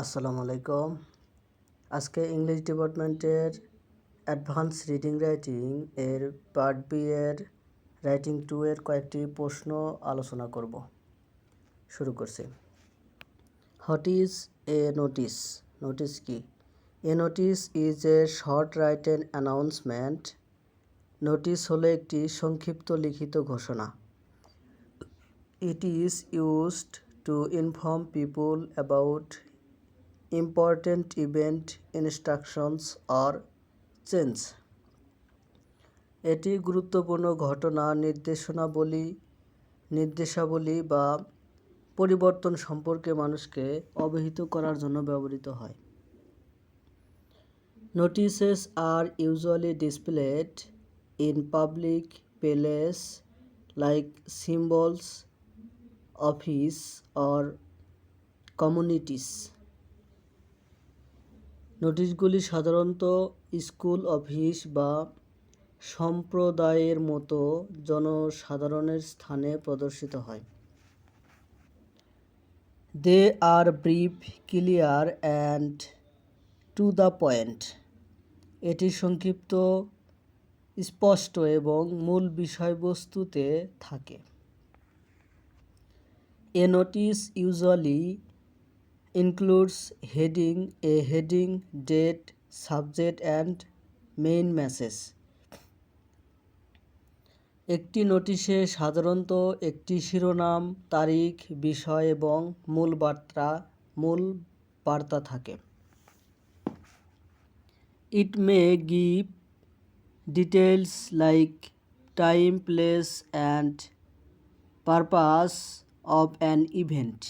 আসসালামু আলাইকুম। আজকে ইংলিশ ডিপার্টমেন্টের অ্যাডভান্স রিডিং রাইটিং এর পার্ট বি এর রাইটিং টু এর কয়েকটি প্রশ্ন আলোচনা করব। শুরু করছি। What is a notice? Notice কি? A notice is a short written announcement. Notice হলো একটি সংক্ষিপ্ত লিখিত ঘোষণা। It is used to inform people about important event instructions or change. এটি গুরুত্বপূর্ণ ঘটনা, নির্দেশনাবলী, নির্দেশাবলী বা পরিবর্তন সম্পর্কে মানুষকে অবহিত করার জন্য ব্যবহৃত হয়। Notices are usually displayed in public place like symbols office or communities নোটিশগুলি সাধারণত স্কুল, অফিস বা সম্প্রদায়ের মতো জনসাধারণের স্থানে প্রদর্শিত হয়। They are brief clear and to the point এটি সংক্ষিপ্ত, স্পষ্ট এবং মূল বিষয়বস্তুতে থাকে। A notice usually includes heading, a heading, date, subject, and main message একটি নোটিশে সাধারণত একটি শিরোনাম, তারিখ, বিষয় এবং মূল বার্তা মূল বার্তা থাকে। It may give details like time place and purpose of an event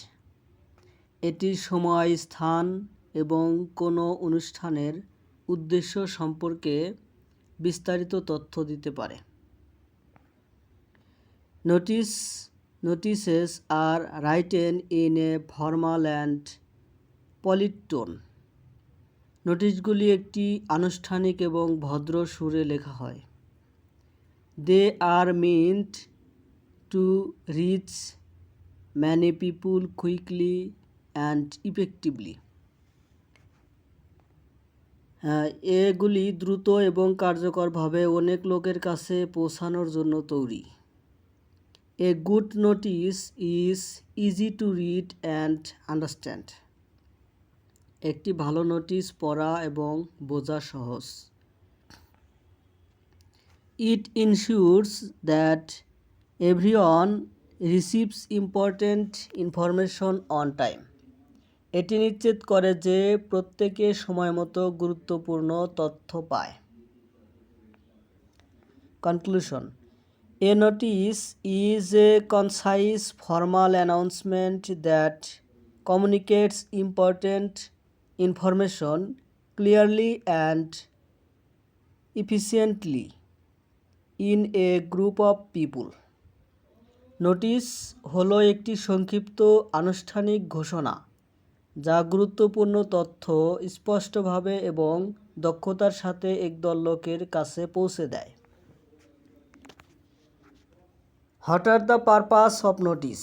এটি সময়, স্থান এবং কোনো অনুষ্ঠানের উদ্দেশ্য সম্পর্কে বিস্তারিত তথ্য দিতে পারে। Notice, notices are written in a formal and polite tone. নোটিশগুলি একটি আনুষ্ঠানিক এবং ভদ্র সুরে লেখা হয়। They are meant to reach, many people quickly and effectively এগুলি দ্রুত এবং কার্যকরভাবে অনেক লোকের কাছে পৌঁছানোর জন্য তৈরি। A good notice is easy to read and understand একটি ভালো নোটিশ পড়া এবং বোঝা সহজ। It ensures that everyone receives important information on time এটি নিশ্চিত করে যে প্রত্যেকে সময়মতো গুরুত্বপূর্ণ তথ্য পায়। Conclusion a notice is a concise formal announcement that communicates important information clearly and efficiently in a group of people notice হলো একটি সংক্ষিপ্ত আনুষ্ঠানিক ঘোষণা। যা গুরুত্বপূর্ণ তথ্য স্পষ্টভাবে এবং দক্ষতার সাথে একদল লোকের কাছে পৌঁছে দেয়। What are the purpose of notice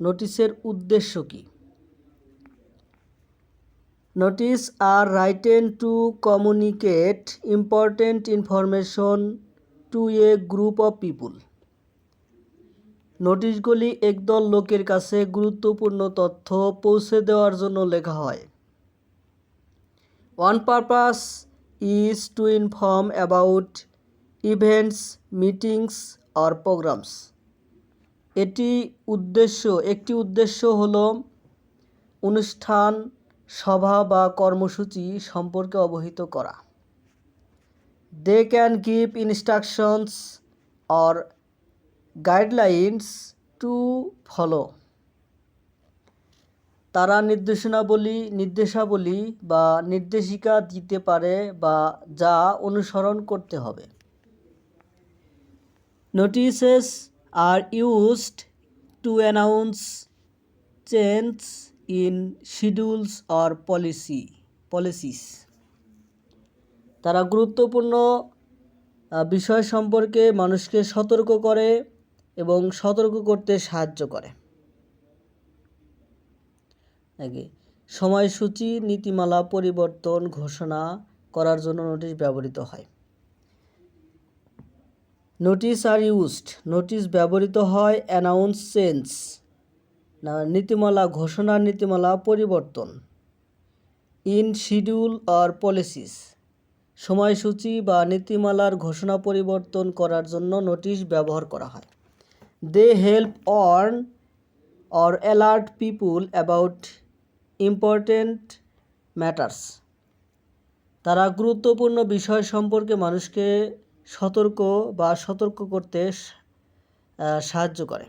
নোটিসের উদ্দেশ্য কি? Notice are written to communicate important information to a group of people নোটিশগুলি একদল লোকের কাছে গুরুত্বপূর্ণ তথ্য পৌঁছে দেওয়ার জন্য লেখা হয়। One purpose is to inform about events meetings R programs এটি উদ্দেশ্য, একটি উদ্দেশ্য হল অনুষ্ঠান, সভা বা কর্মসূচি সম্পর্কে অবহিত করা। They can give instructions or guidelines to follow তারা নির্দেশনাবলী, নির্দেশাবলী বা নির্দেশিকা দিতে পারে বা যা অনুসরণ করতে হবে। Notices are used to announce change in schedules or policy policies তারা গুরুত্বপূর্ণ বিষয় সম্পর্কে মানুষকে সতর্ক করে এবং সতর্ক করতে সাহায্য করে। আগে সময়সূচি, নীতিমালা, পরিবর্তন, ঘোষণা করার জন্য নোটিশ ব্যবহৃত হয়। Notice are used. নোটিশ ব্যবহৃত হয় অ্যানাউন্স চেঞ্জ না, নীতিমালা, ঘোষণা, নীতিমালা, পরিবর্তন। ইন শিডিউল আর পলিসিস সময়সূচি বা নীতিমালার ঘোষণা পরিবর্তন করার জন্য নোটিশ ব্যবহার করা হয়। They help on or alert people about important matters. তারা গুরুত্বপূর্ণ বিষয় সম্পর্কে মানুষকে সতর্ক বা সতর্ক করতে সাহায্য করে।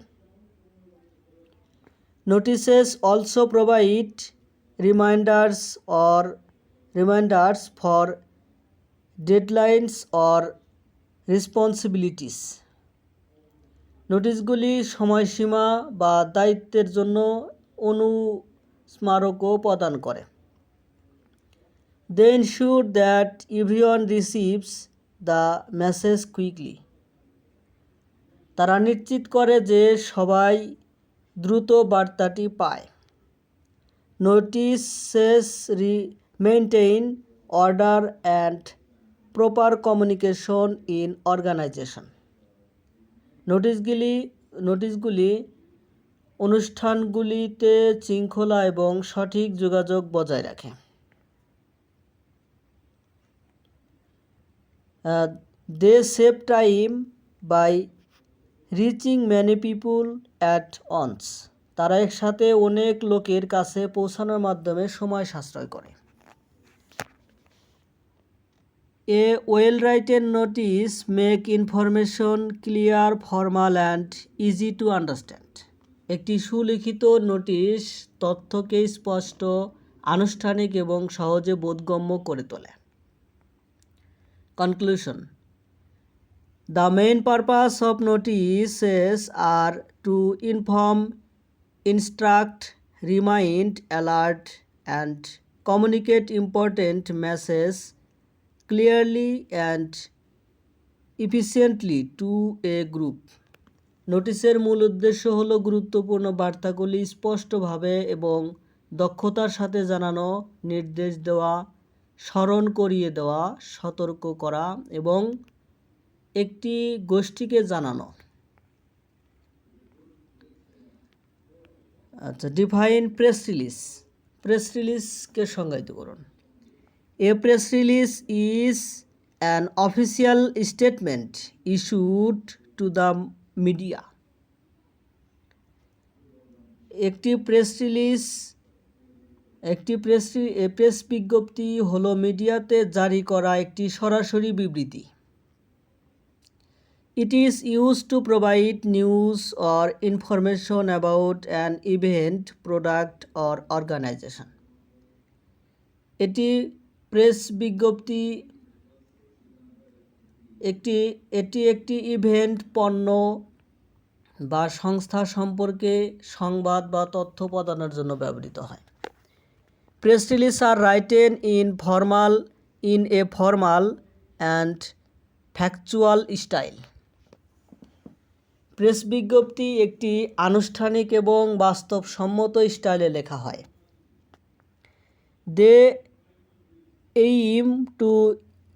Notices also provide reminders or reminders for deadlines or responsibilities. নোটিশগুলি সময়সীমা বা দায়িত্বের জন্য অনুস্মারকও প্রদান করে। They ensure that everyone receives the message quickly তারা নিশ্চিত করে যে সবাই দ্রুত বার্তাটি পায়। Notices maintain order and proper communication in organisation নোটিশগুলি নোটিশগুলি অনুষ্ঠানগুলিতে শৃঙ্খলা এবং সঠিক যোগাযোগ বজায় রাখে। They save time by reaching many people at once তারা একসাথে অনেক লোকের কাছে পৌঁছানোর মাধ্যমে সময় সাশ্রয় করে। A well written notice make information clear formal and easy to understand. একটি সুলিখিত নোটিশ তথ্যকে স্পষ্ট, আনুষ্ঠানিক এবং সহজে বোধগম্য করে তোলে। Conclusion. The main purpose of notices are to inform, instruct, remind, alert, and communicate important messages clearly and efficiently to a group. নোটিশের মূল উদ্দেশ্য হলো গুরুত্বপূর্ণ বার্তাগুলি স্পষ্টভাবে এবং দক্ষতার সাথে জানানো, নির্দেশ দেওয়া, স্মরণ করিয়ে দেওয়া, সতর্ক করা এবং একটি গোষ্ঠীকে জানানো। আচ্ছা ডিফাইন প্রেস রিলিজ প্রেস রিলিজকে সংজ্ঞায়িত করুন। A press release is an official statement issued to the media একটি প্রেস রিলিজ একটি প্রেস প্রেস বিজ্ঞপ্তি হলো মিডিয়াতে জারি করা একটি সরাসরি বিবৃতি It is used to provide news or information about an event, product or organization. এটি প্রেস বিজ্ঞপ্তি, একটি, এটি একটি ইভেন্ট, পণ্য বা সংস্থা সম্পর্কে সংবাদ বা তথ্য প্রদানের জন্য ব্যবহৃত হয়। Press release are written in formal, in a formal and factual style. Press বিজ্ঞপ্তি একটি আনুষ্ঠানিক এবং বাস্তবসম্মত স্টাইলে লেখা হয়। They aim to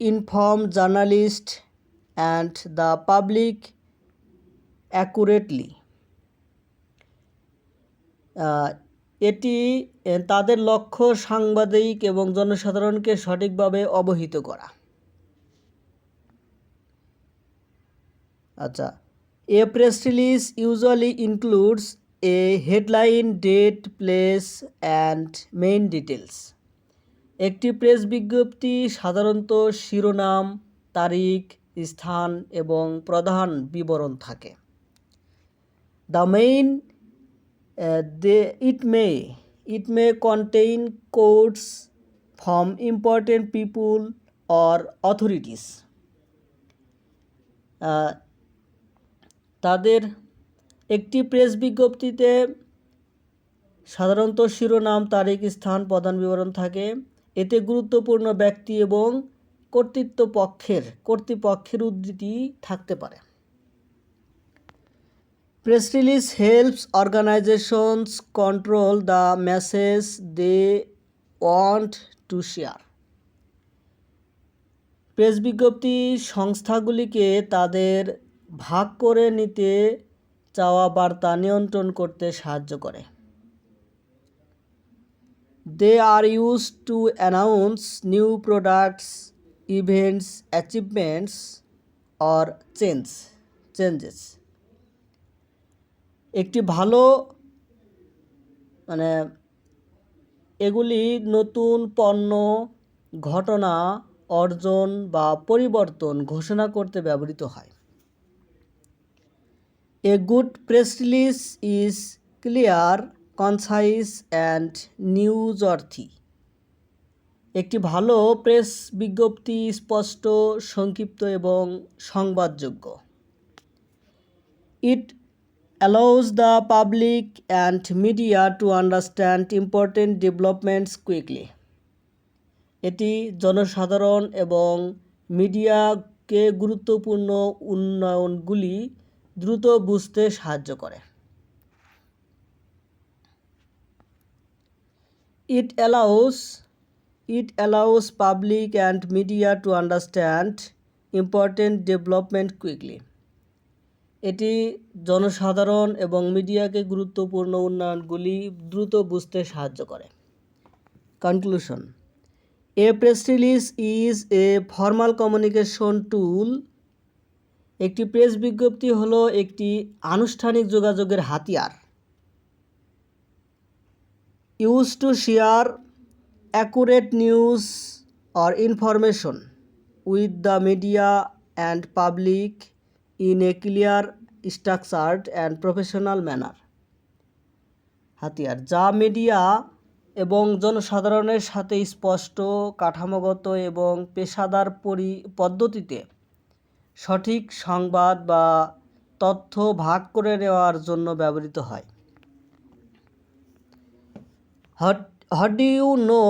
inform journalist and the public accurately এটি তাদের লক্ষ্য সাংবাদিক এবং জনসাধারণকে সঠিকভাবে অবহিত করা। আচ্ছা a press release usually includes a headline, date, place, and main details একটি প্রেস বিজ্ঞপ্তি সাধারণত শিরোনাম, তারিখ, স্থান এবং প্রধান বিবরণ থাকে। The main they it may it may contain quotes from important people or authorities তাদের একটি প্রেস বিজ্ঞপ্তিতে সাধারণত শিরোনাম, তারিখ, স্থান, প্রধান বিবরণ থাকে। এতে গুরুত্বপূর্ণ ব্যক্তি এবং কর্তৃত্বপক্ষের, কর্তৃপক্ষের উদ্ধৃতি থাকতে পারে। Press release helps organizations control the message they want to share. Press বিজ্ঞপ্তি সংস্থাগুলিকে তাদের ভাগ করে নিতে চাওয়া বার্তা নিয়ন্ত্রণ করতে সাহায্য করে। They are use to announce new products events achievements or change changes একটি ভালো মানে এগুলি নতুন পণ্য, ঘটনা, অর্জন বা পরিবর্তন ঘোষণা করতে ব্যবহৃত হয়। A good press release is clear concise and newsworthy একটি ভালো প্রেস বিজ্ঞপ্তি, স্পষ্ট, সংক্ষিপ্ত এবং সংবাদযোগ্য। It allows the public and media to understand important developments quickly এটি জনসাধারণ এবং মিডিয়াকে গুরুত্বপূর্ণ উন্নয়নগুলি দ্রুত বুঝতে সাহায্য করে। It allows it allows public and media to understand important development quickly এটি জনসাধারণ এবং মিডিয়াকে গুরুত্বপূর্ণ উন্নয়নগুলি দ্রুত বুঝতে সাহায্য করে। Conclusion a press release is a formal communication tool একটি প্রেস বিজ্ঞপ্তি হলো একটি আনুষ্ঠানিক যোগাযোগের হাতিয়ার। Use to share accurate news or information with the media and public in a clear structured and professional manner. হাতিয়ার, যা মিডিয়া এবং জনসাধারণের সাথে স্পষ্ট, কাঠামোগত এবং পেশাদার পরি, পদ্ধতিতে সঠিক সংবাদ বা তথ্য ভাগ করে নেওয়ার জন্য ব্যবহৃত হয়। What what do you know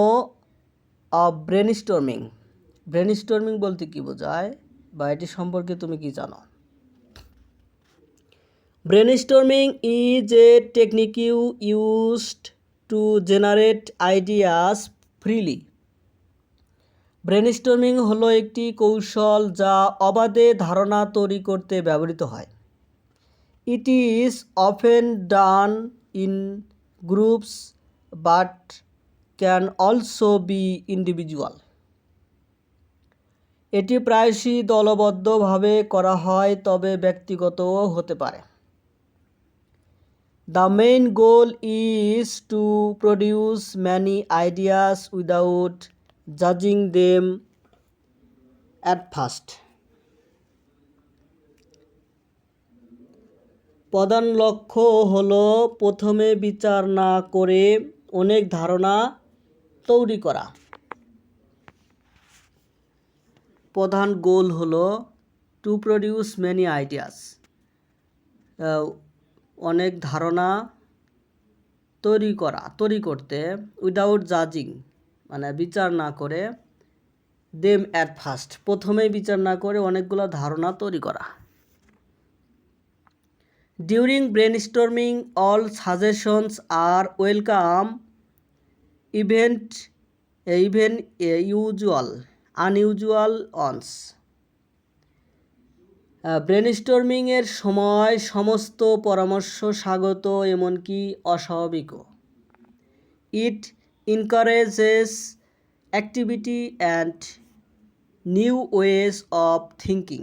of brainstorming brainstorming বলতে কী বোঝায়? বা এটি সম্পর্কে তুমি কি জানো? Brainstorming is a used to generate ideas freely. Brain brainstorming হলো একটি কৌশল যা অবাধে ধারণা তৈরি করতে ব্যবহৃত হয়। It is often done in groups but can also be individual এটি প্রায়শই দলবদ্ধভাবে করা হয়, তবে ব্যক্তিগতও হতে পারে। The main goal is to produce many ideas without জাজিং them at first প্রধান লক্ষ্য হলো প্রথমে বিচার না করে অনেক ধারণা তৈরি করা। প্রধান গোল হলো টু প্রডিউস মেনি আইডিয়াস অনেক ধারণা তৈরি করা, তৈরি করতে উইদাউট জাজিং মানে বিচার না করে দেম অ্যাট ফার্স্ট প্রথমেই বিচার না করে অনেকগুলো ধারণা তৈরি করা। During brainstorming all suggestions are welcome event even usual unusual ones ব্রেনস্টর্মিংয়ের সময় সমস্ত পরামর্শ স্বাগত, এমনকি অস্বাভাবিকও। It encourages activity and new ways of thinking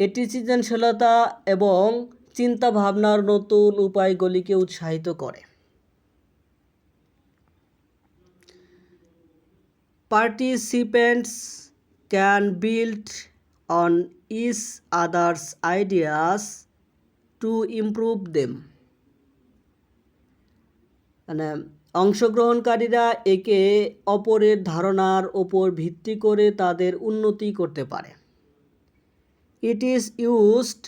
এটি সৃজনশীলতা এবং চিন্তা ভাবনার নতুন উপায়গুলিকে উৎসাহিত করে। Participants can build on each other's ideas to improve them. মানে অংশগ্রহণকারীরা একে অপরের ধারণার ওপর ভিত্তি করে তাদের উন্নতি করতে পারে। It is used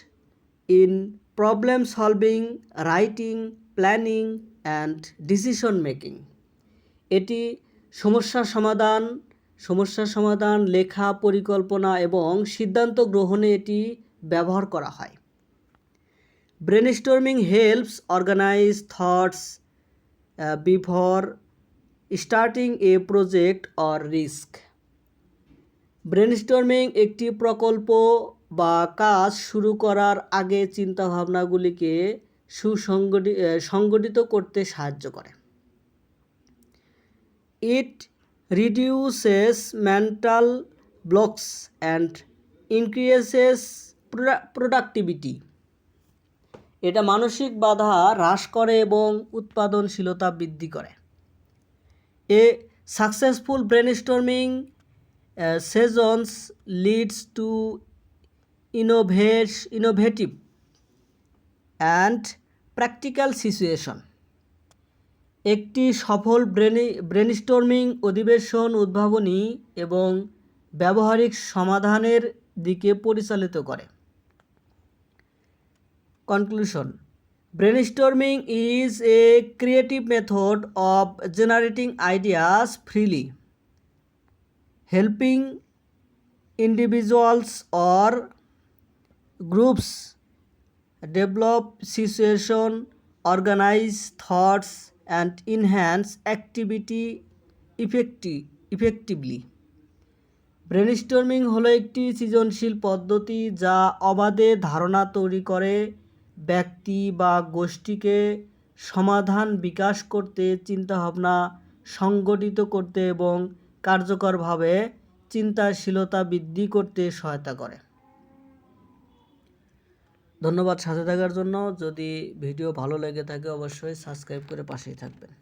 in problem solving writing planning and decision making এটি সমস্যা সমাধান সমস্যা সমাধান, লেখা, পরিকল্পনা এবং সিদ্ধান্ত গ্রহণে এটি ব্যবহার করা হয়। Brain brainstorming helps organize thoughts before starting a project or risk brainstorming একটি প্রকল্প বা কাজ শুরু করার আগে চিন্তাভাবনাগুলিকে সুসংগঠি আহ, সংগঠিত করতে সাহায্য করে। It reduces mental blocks and increases productivity এটা মানসিক বাধা হ্রাস করে এবং উৎপাদনশীলতা বৃদ্ধি করে। A successful brain brainstorming sessions leads to innovates innovative and practical situation একটি সফল ব্রেনি ব্রেনস্টর্মিং অধিবেশন উদ্ভাবনী এবং ব্যবহারিক সমাধানের দিকে পরিচালিত করে। Conclusion brainstorming is a creative method of generating ideas freely helping individuals or groups develop situation organize thoughts and enhance activity effecti- effectively brainstorming হলো একটি সৃজনশীল পদ্ধতি যা অবাধে ধারণা তৈরি করে, ব্যক্তি বা গোষ্ঠীকে সমাধান বিকাশ করতে, চিন্তাভাবনা সংগঠিত করতে এবং কার্যকরভাবে চিন্তাশীলতা বৃদ্ধি করতে সহায়তা করে। ধন্যবাদ সাথে থাকার জন্য। যদি ভিডিও ভালো লেগে থাকে অবশ্যই সাবস্ক্রাইব করে পাশেই থাকবেন।